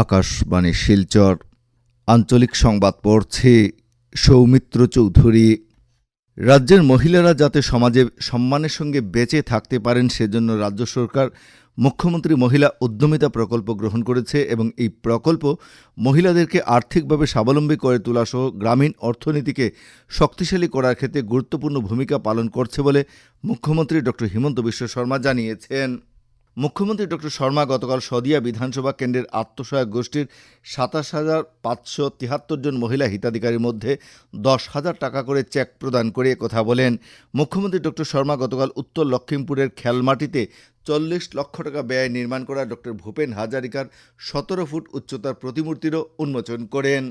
আকাশবাণী শিলচর, আঞ্চলিক সংবাদ পড়ছে সৌমিত্র চৌধুরী। রাজ্যের মহিলারা যাতে সমাজে সম্মানের সঙ্গে বেঁচে থাকতে পারেন, সেজন্য রাজ্য সরকার মুখ্যমন্ত্রী মহিলা উদ্যমিতা প্রকল্প গ্রহণ করেছে এবং এই প্রকল্প মহিলাদেরকে আর্থিকভাবে স্বাবলম্বী করে তোলা সহ গ্রামীণ অর্থনীতিকে শক্তিশালী করার ক্ষেত্রে গুরুত্বপূর্ণ ভূমিকা পালন করছে বলে মুখ্যমন্ত্রী ডক্টর হিমন্ত বিশ্ব শর্মা জানিয়েছেন। মুখ্যমন্ত্রী ডক্টর শর্মা গতকাল সদিয়া বিধানসভা কেন্দ্রের আত্মসহায়ক গোষ্ঠীর সাতাশ হাজার পাঁচশো তিয়াত্তর জন মহিলা হিতাধিকারীর মধ্যে দশ হাজার টাকা করে চেক প্রদান করে কথা বলেন। মুখ্যমন্ত্রী ডক্টর শর্মা গতকাল উত্তর লক্ষিমপুরের খেলমাটিতে চল্লিশ লক্ষ টাকা ব্যয় নির্মাণ করা ডক্টর ভূপেন হাজারিকার সতেরো ফুট উচ্চতার প্রতিমূর্তিরও উন্মোচন করেন।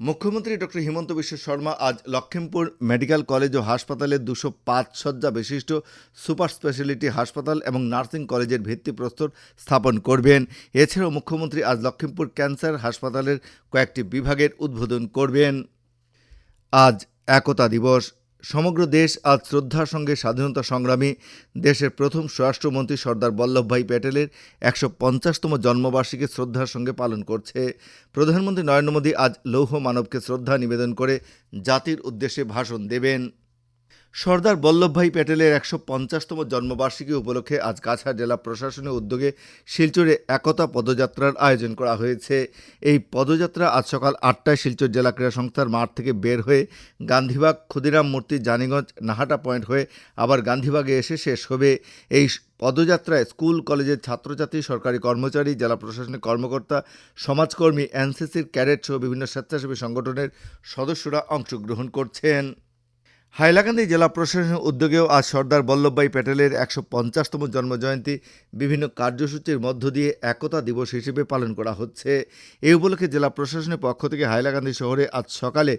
মুখ্যমন্ত্রী ডক্টর হিমন্ত বিশ্ব শর্মা আজ লক্ষিমপুর মেডিকেল কলেজ ও হাসপাতালের দুশো পাঁচ শয্যা বিশিষ্ট সুপার স্পেশালিটি হাসপাতাল এবং নার্সিং কলেজের ভিত্তিপ্রস্তর স্থাপন করবেন। এছাড়াও মুখ্যমন্ত্রী আজ লক্ষিমপুর ক্যান্সার হাসপাতালের কয়েকটি বিভাগের উদ্বোধন করবেন। আজ একতা দিবস। সমগ্র দেশ আজ শ্রদ্ধার সঙ্গে স্বাধীনতা সংগ্রামী দেশের প্রথম স্বরাষ্ট্রমন্ত্রী সর্দার বল্লভভাই প্যাটেলের একশো পঞ্চাশতম জন্মবার্ষিকী শ্রদ্ধার সঙ্গে পালন করছে। প্রধানমন্ত্রী নরেন্দ্র মোদী আজ লৌহ মানবকে শ্রদ্ধা নিবেদন করে জাতির উদ্দেশ্যে ভাষণ দেবেন। সর্দার বল্লভভাই প্যাটেলের একশো পঞ্চাশতম জন্মবার্ষিকী উপলক্ষে আজ কাছাড় জেলা প্রশাসনের উদ্যোগে শিলচরে একতা পদযাত্রার আয়োজন করা হয়েছে। এই পদযাত্রা আজ সকাল আটটায় শিলচর জেলা ক্রীড়া সংস্থার মাঠ থেকে বের হয়ে গান্ধীবাগ ক্ষুদিরাম মূর্তি জানিগঞ্জ নাহাটা পয়েন্ট হয়ে আবার গান্ধীবাগে এসে শেষ হবে। এই পদযাত্রায় স্কুল, কলেজের ছাত্রছাত্রী, সরকারি কর্মচারী, জেলা প্রশাসনিক কর্মকর্তা, সমাজকর্মী, এনসিসির ক্যাডেট সহ বিভিন্ন স্বেচ্ছাসেবী সংগঠনের সদস্যরা অংশগ্রহণ করছেন। হাইলাকান্দি জেলা প্রশাসনের উদ্যোগেও আজ সর্দার বল্লভভাই প্যাটেলের একশো পঞ্চাশতম জন্মজয়ন্তী বিভিন্ন কার্যসূচির মধ্য দিয়ে একতা দিবস হিসেবে পালন করা হচ্ছে। এই উপলক্ষে জেলা প্রশাসনের পক্ষ থেকে হাইলাকান্দি শহরে আজ সকালে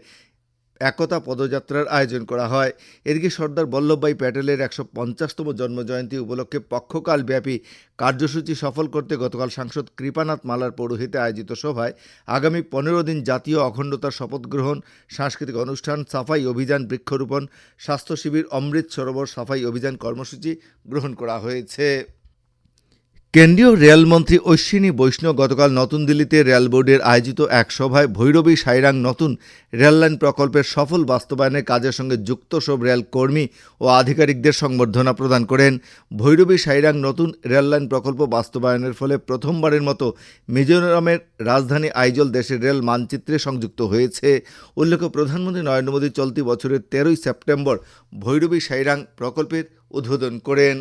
একতা পদযাত্রার আয়োজন করা হয়। এদিকে সর্দার বল্লভভাই প্যাটেলের একশো পঞ্চাশতম জন্মজয়ন্তী উপলক্ষে পক্ষকালব্যাপী কার্যসূচি সফল করতে গতকাল সাংসদ কৃপানাথ মালার পৌরোহিতে আয়োজিত সভায় আগামী পনেরো দিন জাতীয় অখণ্ডতার শপথ গ্রহণ, সাংস্কৃতিক অনুষ্ঠান, সাফাই অভিযান, বৃক্ষরোপণ, স্বাস্থ্য শিবির, অমৃত সরোবর সাফাই অভিযান কর্মসূচি গ্রহণ করা হয়েছে। কেন্দ্রীয় রেলমন্ত্রী অশ্বিনী বৈষ্ণব গতকাল নতুন দিল্লিতে রেল বোর্ডের আয়োজিত এক সভায় ভৈরবী সাইরাং নতুন রেললাইন প্রকল্পের সফল বাস্তবায়নের কাজের সঙ্গে যুক্ত সব রেল কর্মী ও আধিকারিকদের সংবর্ধনা প্রদান করেন। ভৈরবী সাইরাং নতুন রেললাইন প্রকল্প বাস্তবায়নের ফলে প্রথমবারের মতো মিজোরামের রাজধানী আইজল দেশের রেল মানচিত্রে সংযুক্ত হয়েছে। উল্লেখ্য, প্রধানমন্ত্রী নরেন্দ্র মোদী চলতি বছরের তেরোই সেপ্টেম্বর ভৈরবী সাইরাং প্রকল্পের উদ্বোধন করেন।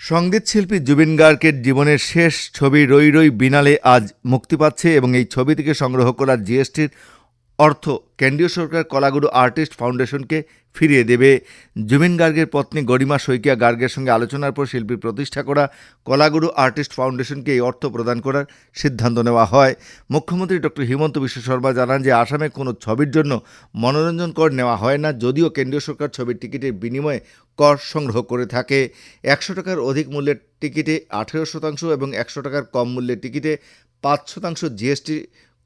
সঙ্গীতশিল্পী জুবিন গার্গের জীবনের শেষ ছবি রই রই বিনালে আজ মুক্তি পাচ্ছে এবং এই ছবি থেকে সংগ্রহ করা জিএসটির অর্থ কেন্দ্রীয় সরকার কলাগুরু আর্টিস্ট ফাউন্ডেশনকে ফিরিয়ে দেবে। জুবিন গার্গের পত্নী গরিমা শইকিয়া গার্গের সঙ্গে আলোচনার পর শিল্পীর প্রতিষ্ঠা করা কলাগুরু আর্টিস্ট ফাউন্ডেশনকে এই অর্থ প্রদান করার সিদ্ধান্ত নেওয়া হয়। মুখ্যমন্ত্রী ডক্টর হিমন্ত বিশ্ব শর্মা জানান যে, আসামে কোনো ছবির জন্য মনোরঞ্জন কর নেওয়া হয় না, যদিও কেন্দ্রীয় সরকার ছবির টিকিটের বিনিময়ে কর সংগ্রহ করে থাকে। একশো টাকার অধিক মূল্যের টিকিটে আঠেরো শতাংশ এবং একশো টাকার কম মূল্যের টিকিটে পাঁচ শতাংশ জিএসটি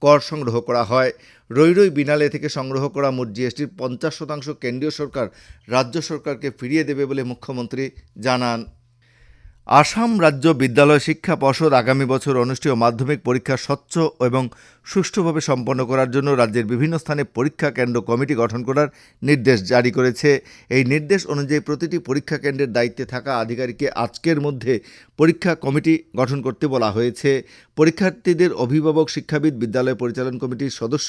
কর সংগ্রহ করা হয়। রই রই বিনালে থেকে সংগ্রহ করা মোট জিএসটির পঞ্চাশ শতাংশ কেন্দ্রীয় সরকার রাজ্য সরকারকে ফিরিয়ে দেবে বলে মুখ্যমন্ত্রী জানান। আসাম রাজ্য বিদ্যালয় শিক্ষা পর্ষদ আগামী বছর অনুষ্ঠেয় মাধ্যমিক পরীক্ষা স্বচ্ছ এবং সুষ্ঠুভাবে সম্পন্ন করার জন্য রাজ্যের বিভিন্ন স্থানে পরীক্ষা কেন্দ্র কমিটি গঠন করার নির্দেশ জারি করেছে। এই নির্দেশ অনুযায়ী প্রতিটি পরীক্ষা কেন্দ্রের দায়িত্বে থাকা আধিকারিককে আজকের মধ্যে পরীক্ষা কমিটি গঠন করতে বলা হয়েছে। পরীক্ষার্থীদের অভিভাবক, শিক্ষাবিদ, বিদ্যালয় পরিচালন কমিটির সদস্য,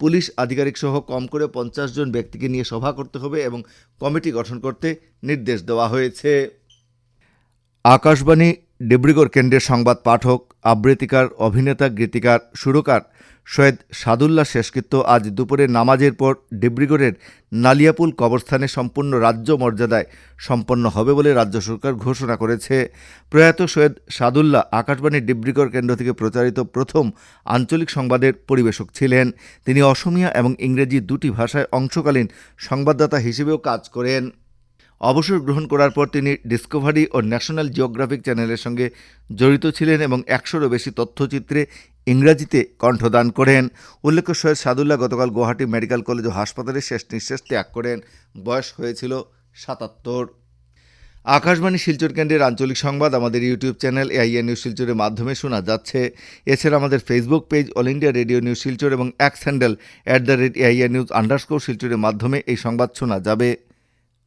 পুলিশ আধিকারিক সহ কম করে পঞ্চাশ জন ব্যক্তিকে নিয়ে সভা করতে হবে এবং কমিটি গঠন করতে নির্দেশ দেওয়া হয়েছে। আকাশবাণী, ডিব্রুগড় কেন্দ্রের সংবাদ পাঠক, আবৃত্তিকার, অভিনেতা, গীতিকার, সুরকার সৈয়দ সাদুল্লাহ শেষকৃত্য আজ দুপুরে নামাজের পর ডিব্রুগড়ের নালিয়াপুল কবরস্থানে সম্পূর্ণ রাজ্য মর্যাদায় সম্পন্ন হবে বলে রাজ্য সরকার ঘোষণা করেছে। প্রয়াত সৈয়দ সাদুল্লাহ আকাশবাণী, ডিব্রুগড় কেন্দ্র থেকে প্রচারিত প্রথম আঞ্চলিক সংবাদের পরিবেশক ছিলেন। তিনি অসমিয়া এবং ইংরেজি দুটি ভাষায় অংশকালীন সংবাদদাতা হিসেবেও কাজ করেন। অবসর গ্রহণ করার পর তিনি ডিসকভারি ও ন্যাশনাল জিওগ্রাফিক চ্যানেলের সঙ্গে জড়িত ছিলেন এবং একশোরও বেশি তথ্যচিত্রে ইংরাজিতে কণ্ঠদান করেন। উল্লেখ্য, সৈয়দ সাদুল্লাহ গতকাল গুয়াহাটি মেডিকেল কলেজ ও হাসপাতালে শেষ নিঃশ্বাস ত্যাগ করেন। বয়স হয়েছিল সাতাত্তর। আকাশবাণী শিলচর কেন্দ্রের আঞ্চলিক সংবাদ আমাদের ইউটিউব চ্যানেল এআইএ নিউজ শিলচরের মাধ্যমে শোনা যাচ্ছে। এছাড়া আমাদের Facebook page All India Radio news Silchar এবং X handle at the rate AIA news underscore শিলচরের মাধ্যমে এই সংবাদ শোনা যাবে।